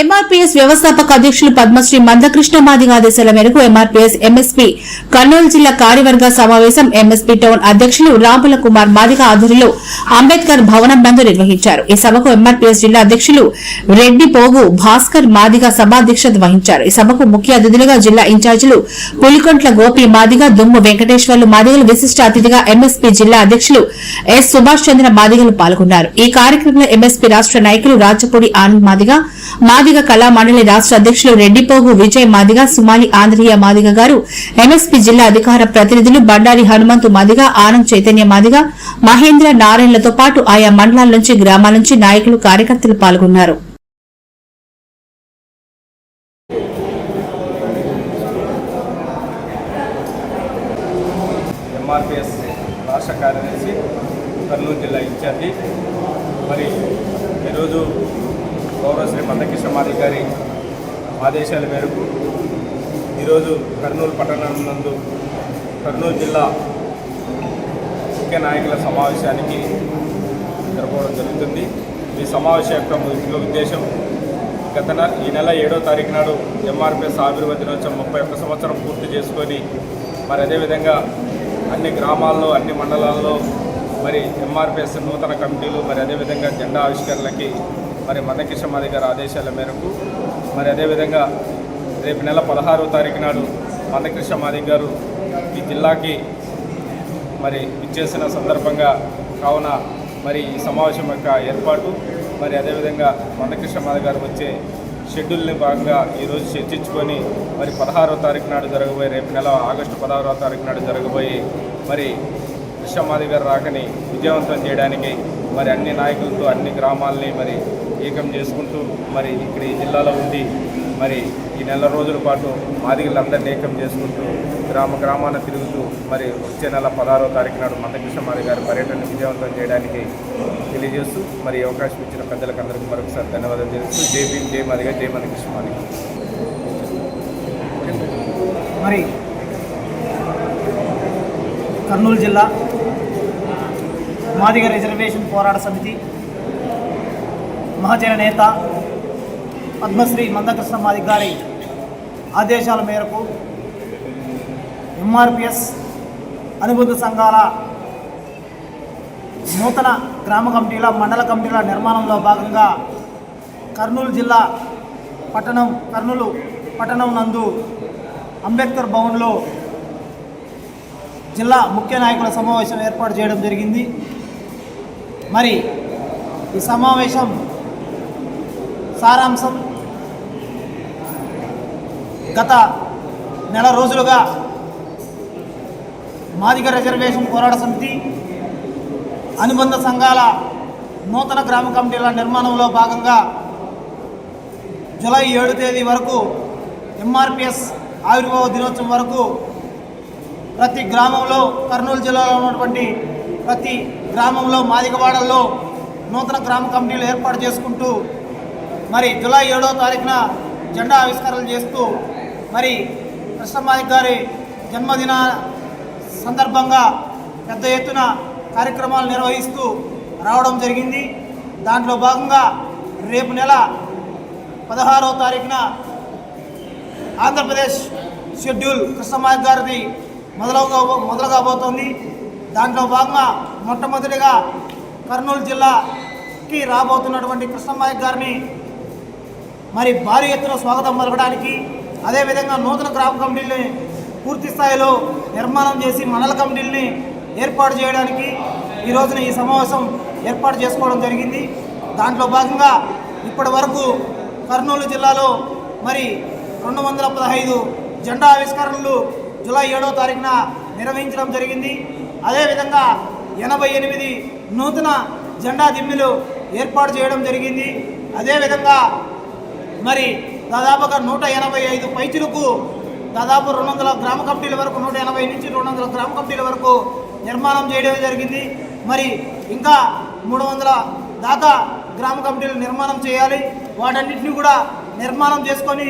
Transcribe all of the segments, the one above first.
MRPS వ్యవస్థాపక అధ్యక్షులు పద్మశ్రీ మందకృష్ణ మాదిగ ఆదేశాల మేరకు ఎంఆర్పీఎస్ ఎంఎస్పీ కర్నూలు జిల్లా కార్యవర్గ సమావేశం ఎంఎస్పీ టౌన్ అధ్యక్షులు రాముల కుమార్ మాదిగ ఆధ్వర్యంలో అంబేద్కర్ భవనం నందు నిర్వహించారు. ఈ సభకు ఎంఆర్పీఎస్ జిల్లా అధ్యక్షులు రెడ్డి పోగు భాస్కర్ మాదిగ సభాధ్యక్షత వహించారు. ఈ సభకు ముఖ్య అతిథులుగా జిల్లా ఇన్ఛార్జీలు పులికొంట్ల గోపి మాదిగ దుమ్ము వెంకటేశ్వర్లు మాదిగలు విశిష్ట అతిథిగా ఎంఎస్పీ జిల్లా అధ్యక్షులు ఎస్ సుభాష్ చంద్ర మాదిగలు పాల్గొన్నారు. ఈ కార్యక్రమంలో ఎంఎస్పీ రాష్ట నాయకులు రాచపూడి ఆనంద్ మాదిగ మాదిగ కళా మండలి రాష్ట అధ్యక్షులు రెడ్డిపోగు విజయ్ మాదిగ సుమాలి ఆంధ్రియ మాదిగ గారు ఎంఎస్పీ జిల్లా అధికార ప్రతినిధులు బండారి హనుమంతు మాదిగ ఆనంద్ చైతన్య మాదిగ మహేంద్ర నారాయణలతో పాటు ఆయా మండలాల నుంచి గ్రామాల నుంచి నాయకులు కార్యకర్తలు పాల్గొన్నారు. ఎంఆర్పిఎస్ రాష్ట్ర కార్యదర్శి కర్నూలు జిల్లా ఇన్ఛార్జి. మరి ఈరోజు గౌరవ శ్రీ మందకృష్ణ మాది గారి ఆదేశాల మేరకు ఈరోజు కర్నూలు పట్టణం నందు కర్నూలు జిల్లా ముఖ్య నాయకుల సమావేశానికి జరపడం జరుగుతుంది. ఈ సమావేశం యొక్క ముఖ్య ఉద్దేశం గత ఈ నెల ఏడో తారీఖు నాడు ఎంఆర్పిఎస్ ఆవిర్భావ దినోత్సవం ముప్పై ఒక్క సంవత్సరం పూర్తి చేసుకొని మరి అదేవిధంగా అన్ని గ్రామాల్లో అన్ని మండలాల్లో మరి ఎంఆర్పిఎస్ నూతన కమిటీలు మరి అదేవిధంగా జెండా ఆవిష్కరణలకి మరి మందకృష్ణమాది గారి ఆదేశాల మేరకు మరి అదేవిధంగా రేపు నెల పదహారో తారీఖు నాడు మందకృష్ణమాది గారు ఈ జిల్లాకి మరి ఇచ్చేసిన సందర్భంగా కావున మరి ఈ సమావేశం యొక్క ఏర్పాటు మరి అదేవిధంగా మందకృష్ణ గారు వచ్చే షెడ్యూల్ని భాగంగా ఈరోజు చర్చించుకొని మరి పదహారో తారీఖు నాడు జరగబోయే రేపు నెల ఆగస్టు పదహారో తారీఖు నాడు జరగబోయే మరి కృష్ణమాధి గారు రాకని విజయవంతం చేయడానికి మరి అన్ని నాయకులతో అన్ని గ్రామాలని మరి ఏకం చేసుకుంటూ మరి ఇక్కడ ఈ జిల్లాలో ఉండి మరి ఈ నెల రోజుల పాటు మాదిగలందరినీ ఏకం చేసుకుంటూ గ్రామ గ్రామాన తిరుగుతూ మరి వచ్చే నెల పదహారో తారీఖు నాడు మందకృష్ణ మాది గారి పర్యటన విజయవంతం చేయడానికి తెలియజేస్తూ మరి అవకాశం ఇచ్చిన పెద్దలకు అందరికీ మరొకసారి ధన్యవాదాలు తెలుస్తూ జై భీమ్ జై మాదిగా జై మందకృష్ణ మాదిగా మరి కర్నూలు జిల్లా మాదిగ రిజర్వేషన్ పోరాట సమితి మహాజన నేత పద్మశ్రీ మందకృష్ణ మాదిగ గారి ఆదేశాల మేరకు ఎంఆర్పిఎస్ అనుబంధ సంఘాల నూతన గ్రామ కమిటీల మండల కమిటీల నిర్మాణంలో భాగంగా కర్నూలు జిల్లా పట్టణం కర్నూలు పట్టణం నందు అంబేద్కర్ భవన్లో జిల్లా ముఖ్య నాయకుల సమావేశం ఏర్పాటు చేయడం జరిగింది. మరి ఈ సమావేశం సారాంశం గత నెల రోజులుగా మాదిగ రిజర్వేషన్ పోరాట సమితి అనుబంధ సంఘాల నూతన గ్రామ కమిటీల నిర్మాణంలో భాగంగా జూలై ఏడు తేదీ వరకు ఎంఆర్పిఎస్ ఆవిర్భావ దినోత్సవం వరకు ప్రతి గ్రామంలో కర్నూలు జిల్లాలో ఉన్నటువంటి ప్రతి గ్రామంలో మాదిగవాడల్లో నూతన గ్రామ కమిటీలు ఏర్పాటు చేసుకుంటూ మరి జూలై ఏడో తారీఖున జెండా ఆవిష్కరణలు చేస్తూ మరి కృష్ణమాదిక్ గారి జన్మదిన సందర్భంగా పెద్ద ఎత్తున కార్యక్రమాలు నిర్వహిస్తూ రావడం జరిగింది. దాంట్లో భాగంగా రేపు నెల పదహారవ తారీఖున ఆంధ్రప్రదేశ్ షెడ్యూల్ కృష్ణమాయక్ గారిది మొదలవుగా మొదలు కాబోతోంది దాంట్లో భాగంగా మొట్టమొదటిగా కర్నూలు జిల్లాకి రాబోతున్నటువంటి కృష్ణమాయక్ గారిని మరి భారీ ఎత్తున స్వాగతం పలకడానికి అదేవిధంగా నూతన గ్రామ కమిటీని పూర్తి స్థాయిలో నిర్మాణం చేసి మండల కమిటీలని ఏర్పాటు చేయడానికి ఈ రోజున ఈ సమావేశం ఏర్పాటు చేసుకోవడం జరిగింది. దాంట్లో భాగంగా ఇప్పటి వరకు కర్నూలు జిల్లాలో మరి రెండు వందల పదహైదు జెండా ఆవిష్కరణలు జూలై ఏడో తారీఖున నిర్వహించడం జరిగింది. అదేవిధంగా ఎనభై ఎనిమిది నూతన జెండా దిమ్మిలు ఏర్పాటు చేయడం జరిగింది. అదేవిధంగా మరి దాదాపుగా నూట ఎనభై ఐదు పైచులకు దాదాపు రెండు వందల గ్రామ కమిటీల వరకు నూట ఎనభై నుంచి రెండు వందల గ్రామ కమిటీల వరకు నిర్మాణం చేయడం జరిగింది. మరి ఇంకా మూడు వందల దాకా గ్రామ కమిటీలు నిర్మాణం చేయాలి. వాటన్నిటిని కూడా నిర్మాణం చేసుకొని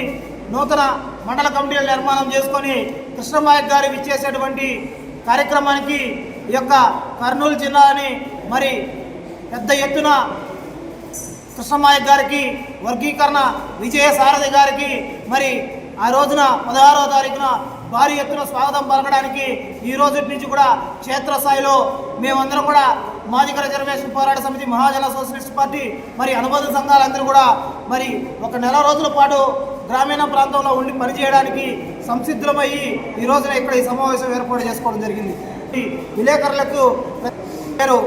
నూతన మండల కమిటీలు నిర్మాణం చేసుకొని కృష్ణమాయక్ గారు ఇచ్చేసేటువంటి కార్యక్రమానికి ఈ యొక్క కర్నూలు జిల్లాని మరి పెద్ద ఎత్తున కృష్ణమాయక్ గారికి వర్గీకరణ విజయ సారథి గారికి మరి ఆ రోజున పదహారవ తారీఖున భారీ ఎత్తున స్వాగతం పలకడానికి ఈ రోజు నుంచి కూడా క్షేత్రస్థాయిలో మేమందరం కూడా మాదిక రిజర్వేషన్ పోరాట సమితి మహాజన సోషలిస్ట్ పార్టీ మరి అనుబంధ సంఘాలందరూ కూడా మరి ఒక నెల రోజుల పాటు గ్రామీణ ప్రాంతంలో ఉండి పనిచేయడానికి సంసిద్ధమయ్యి ఈ రోజున ఇక్కడ ఈ సమావేశం ఏర్పాటు చేసుకోవడం జరిగింది. ఈ విలేకరులకు పేరు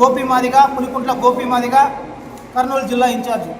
గోపి మాదిగా పులికుంట్ల గోపిమాదిగా కర్నూలు జిల్లా ఇన్ఛార్జి.